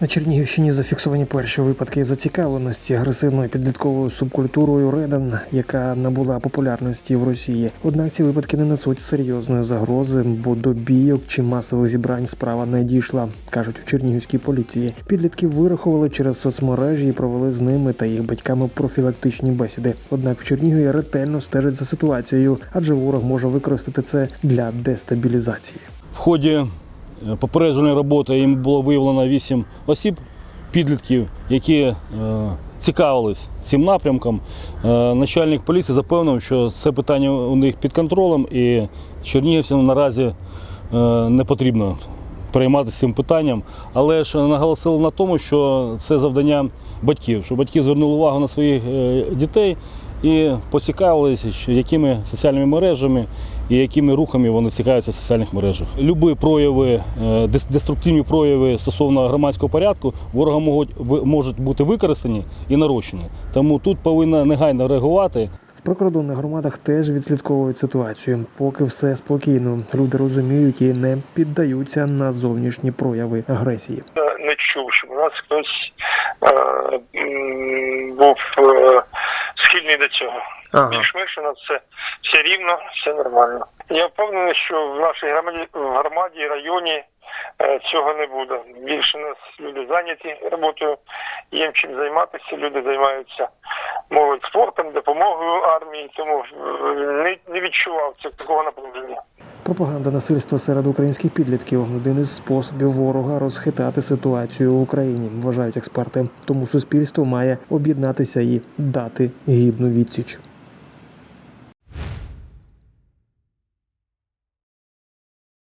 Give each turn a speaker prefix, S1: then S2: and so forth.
S1: На Чернігівщині зафіксовані перші випадки зацікавленості агресивною підлітковою субкультурою Редан, яка набула популярності в Росії. Однак ці випадки не несуть серйозної загрози, бо до бійок чи масових зібрань справа не дійшла, кажуть у чернігівській поліції. Підлітків вирахували через соцмережі і провели з ними та їх батьками профілактичні бесіди. Однак в Чернігові ретельно стежать за ситуацією, адже ворог може використати це для дестабілізації.
S2: В ході попередженої роботи їм було виявлено 8 осіб, підлітків, які е, цікавились цим напрямком. Е, начальник поліції запевнив, що це питання у них під контролем і чернігівцям наразі е, не потрібно перейматися цим питанням. Але ж наголосили на тому, що це завдання батьків, що батьки звернули увагу на своїх дітей і поцікавилися, що якими соціальними мережами і якими рухами вони цікавляться в соціальних мережах. Любі прояви, е, деструктивні прояви стосовно громадського порядку ворога можуть, ви- можуть бути використані і нарощені. Тому тут повинна негайно реагувати
S1: В прикордонних громадах теж відслідковують ситуацію. Поки все спокійно. Люди розуміють і не піддаються на зовнішні прояви агресії.
S3: Не чув, щоб у нас хтось до цього.
S1: Ага.
S3: Більш-менш у нас все, все рівно, все нормально. Я впевнений, що в нашій громаді, в громаді районі е, цього не буде. Більше нас люди зайняті роботою, їм чим займатися. Люди займаються молодь спортом, допомогою армії, тому е, не, не відчував цього такого напруження.
S1: Пропаганда насильства серед українських підлітків один із способів ворога розхитати ситуацію в Україні, вважають експерти. Тому суспільство має об'єднатися і дати гідну відсіч.